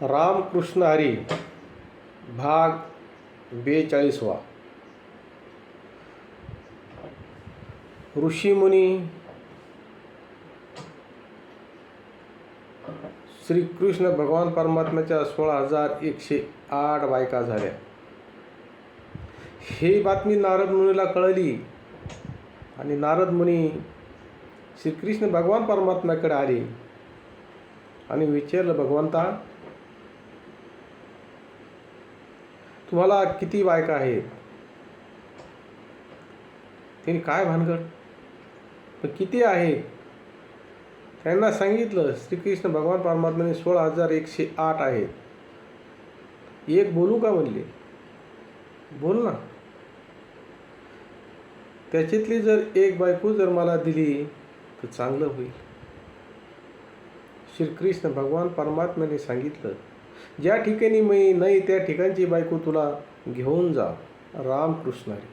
रामकृष्ण हरी भाग बेचाळीसवा. ऋषीमुनी श्रीकृष्ण भगवान परमात्म्याच्या सोळा हजार एकशे आठ बायका झाल्या. ही बातमी नारद मुनीला कळली आणि नारद मुनी श्रीकृष्ण भगवान परमात्म्याकडे आले आणि विचारलं भगवंता तुम्हाला किती बायका आहेत? त्यांनी काय भानगड? पण किती आहेत? त्यांना सांगितलं श्रीकृष्ण भगवान परमात्म्याने सोळा हजार एकशे आठ आहेत. एक बोलू का म्हणले? बोल ना. त्याच्यातली जर एक बायको जर मला दिली तर चांगलं होईल. श्रीकृष्ण भगवान परमात्म्याने सांगितलं ज्या ठिकाणी मी नाही त्या ठिकाणची बायको तुला घेऊन जा. रामकृष्ण हरी.